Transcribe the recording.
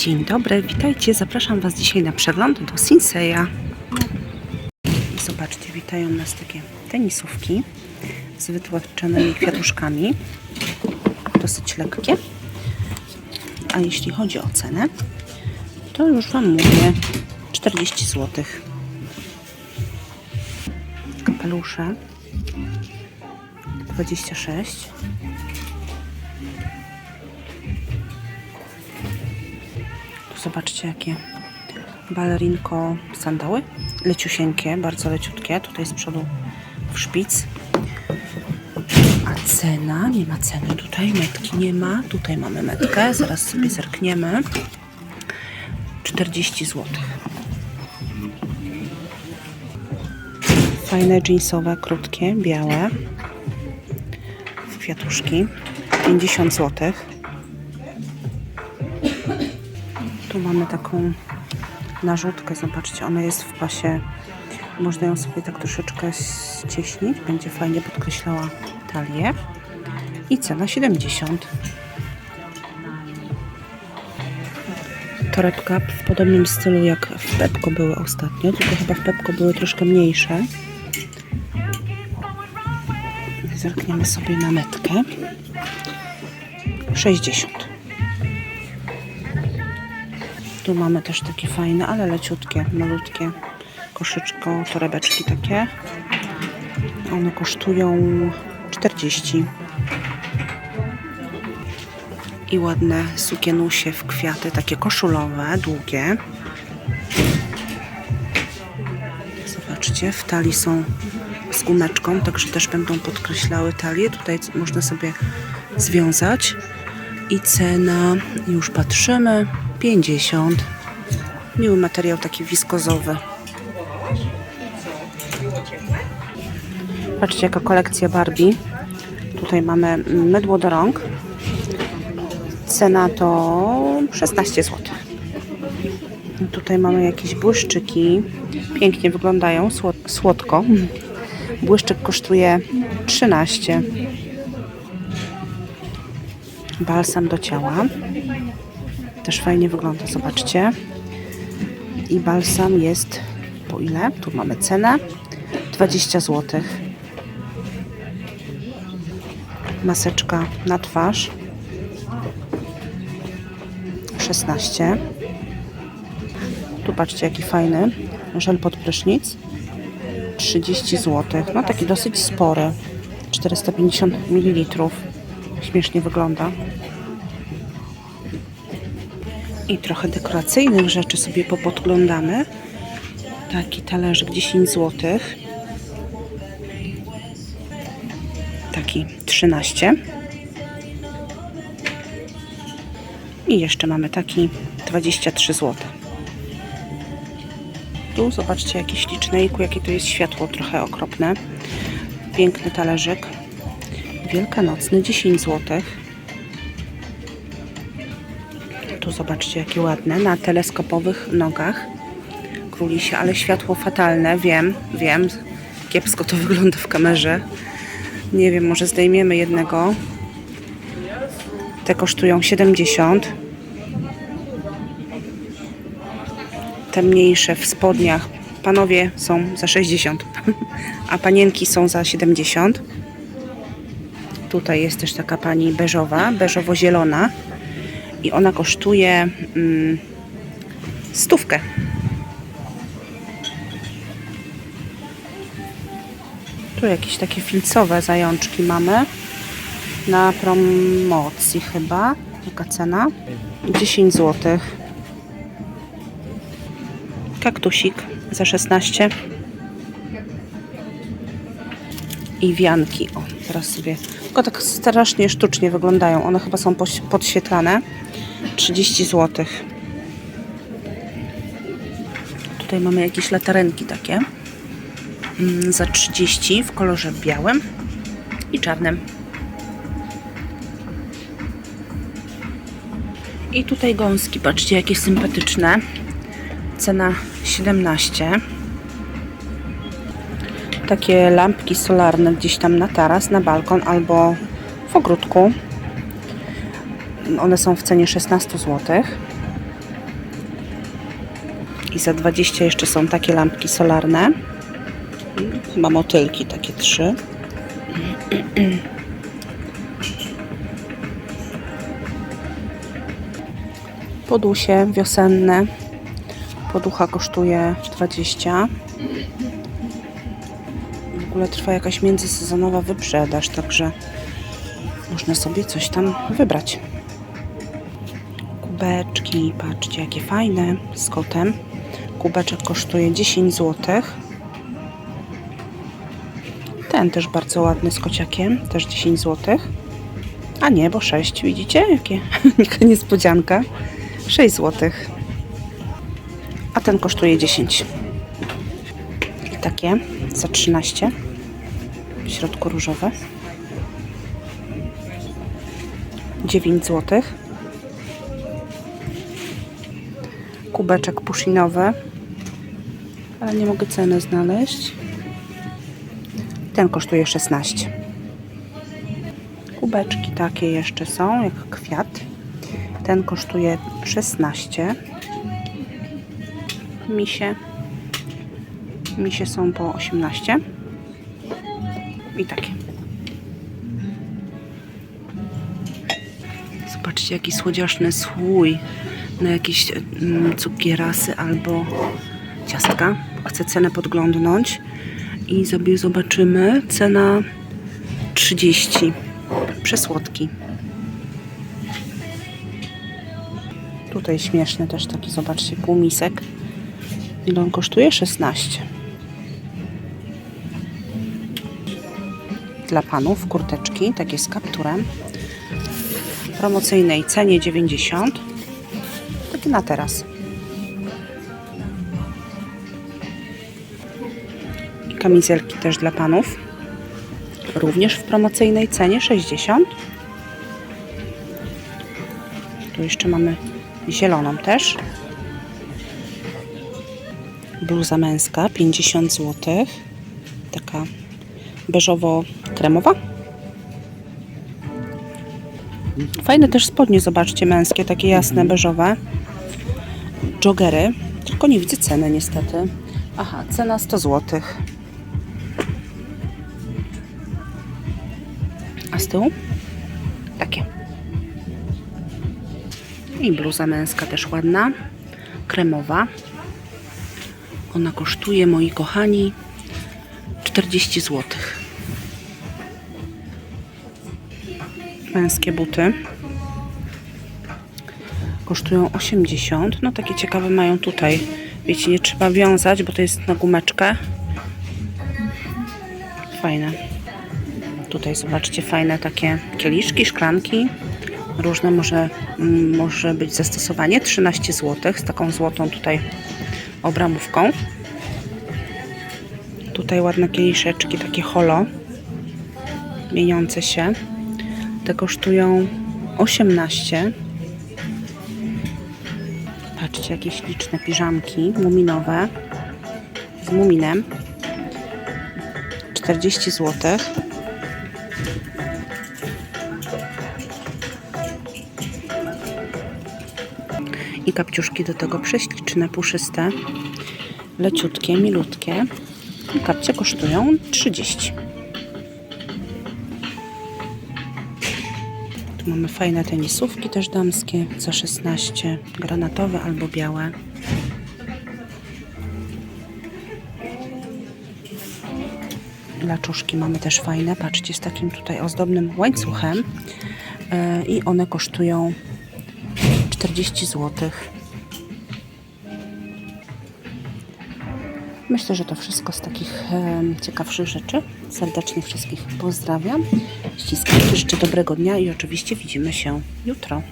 Dzień dobry, witajcie. Zapraszam Was dzisiaj na przegląd do Sinseya. Zobaczcie, witają nas takie tenisówki z wytłaczanymi kwiatuszkami. Dosyć lekkie. A jeśli chodzi o cenę, to już Wam mówię 40 zł. Kapelusze 26 zobaczcie jakie balerinko sandały. Leciusieńkie, bardzo leciutkie. Tutaj z przodu w szpic. A cena? Nie ma ceny tutaj. Metki nie ma. Tutaj mamy metkę. Zaraz sobie zerkniemy. 40 zł. Fajne jeansowe, krótkie, białe. Kwiatuszki. 50 zł. Tu mamy taką narzutkę, zobaczcie, ona jest w pasie. Można ją sobie tak troszeczkę ścieśnić, będzie fajnie podkreślała talię. I cena 70. Torebka w podobnym stylu jak w Pepko były ostatnio, tylko chyba w Pepko były troszkę mniejsze. Zerkniemy sobie na metkę. 60. Tu mamy też takie fajne, ale leciutkie, malutkie koszyczko, torebeczki takie. One kosztują 40. I ładne sukienusie w kwiaty, takie koszulowe, długie. Zobaczcie, w talii są z gumeczką, także też będą podkreślały talię. Tutaj można sobie związać. I cena, już patrzymy, 50. Miły materiał taki wiskozowy. Patrzcie jaka kolekcja Barbie. Tutaj mamy mydło do rąk. Cena to 16 zł. Tutaj mamy jakieś błyszczyki. Pięknie wyglądają, słod- słodko. Błyszczyk kosztuje 13. Balsam do ciała. Też fajnie wygląda, zobaczcie. I balsam jest po ile? Tu mamy cenę 20 zł. Maseczka na twarz 16. Tu patrzcie jaki fajny żel pod prysznic 30 zł. No taki dosyć spory 450 ml. Śmiesznie wygląda i trochę dekoracyjnych rzeczy sobie popodglądamy. Taki talerzyk 10 zł. Taki 13. I jeszcze mamy taki 23 zł. Tu zobaczcie jakie śliczniejku, jakie to jest światło trochę okropne. Piękny talerzyk. Wielkanocny 10 złotych. Zobaczcie, jakie ładne, na teleskopowych nogach. Królisie, ale światło fatalne, wiem, wiem. Kiepsko to wygląda w kamerze. Nie wiem, może zdejmiemy jednego. Te kosztują 70. Te mniejsze w spodniach. Panowie są za 60, a panienki są za 70. Tutaj jest też taka pani beżowa, beżowo-zielona i ona kosztuje mm, stówkę. Tu jakieś takie filcowe zajączki mamy na promocji chyba. Jaka cena? 10 zł. Kaktusik za 16. I wianki. O, teraz sobie. Tylko tak strasznie sztucznie wyglądają. One chyba są podświetlane. 30 zł. Tutaj mamy jakieś latarenki takie. Mm, za 30 w kolorze białym i czarnym. I tutaj gąski, patrzcie jakie sympatyczne. Cena 17. Takie lampki solarne gdzieś tam na taras, na balkon albo w ogródku. One są w cenie 16 zł. I za 20 jeszcze są takie lampki solarne. Chyba motylki, takie trzy. Podusie wiosenne. Poducha kosztuje 20. W ogóle trwa jakaś międzysezonowa wyprzedaż, także można sobie coś tam wybrać. Kubeczki, patrzcie jakie fajne z kotem. Kubeczek kosztuje 10 zł. Ten też bardzo ładny z kociakiem, też 10 zł. A nie, bo 6, widzicie? Jakie? Jaka niespodzianka. 6 zł. A ten kosztuje 10. I takie za 13. W środku różowe. 9 zł. Kubeczek pushinowy. Ale nie mogę ceny znaleźć. Ten kosztuje 16. Kubeczki takie jeszcze są, jak kwiat. Ten kosztuje 16. Misie. Misie są po 18. I takie. Zobaczcie, jaki słodziaszny słój na jakieś mm, cukierasy albo ciastka. Chcę cenę podglądnąć i sobie zobaczymy. Cena 30. Przesłodki. Tutaj śmieszny też taki, zobaczcie, półmisek. Ile on kosztuje? 16. Dla panów kurteczki, takie z kapturem. W promocyjnej cenie 90. Takie na teraz. Kamizelki też dla panów. Również w promocyjnej cenie 60. Tu jeszcze mamy zieloną też. Bluza męska 50 zł. Taka beżowo-kremowa. Fajne też spodnie, zobaczcie, męskie, takie jasne, beżowe. Joggery, tylko nie widzę ceny niestety. Aha, cena 100 zł. A z tyłu? Takie. I bluza męska też ładna, kremowa. Ona kosztuje, moi kochani, 40 zł. Męskie buty kosztują 80. No takie ciekawe mają tutaj. Wiecie, nie trzeba wiązać, bo to jest na gumeczkę. Fajne. Tutaj zobaczcie fajne takie kieliszki, szklanki. Różne może, mm, może być zastosowanie. 13 zł z taką złotą tutaj obramówką. Tutaj ładne kieliszeczki, takie holo. Mieniące się. Te kosztują 18. Patrzcie, jakie śliczne piżamki muminowe z muminem. 40 zł. I kapciuszki do tego prześliczne, puszyste, leciutkie, milutkie. Kapcie kosztują 30. Tu mamy fajne tenisówki też damskie za 16, granatowe albo białe. Laczuszki mamy też fajne, patrzcie, z takim tutaj ozdobnym łańcuchem Yy, i one kosztują 40 zł. Myślę, że to wszystko z takich ciekawszych rzeczy. Serdecznie wszystkich pozdrawiam. Ściskam, życzę dobrego dnia i oczywiście widzimy się jutro.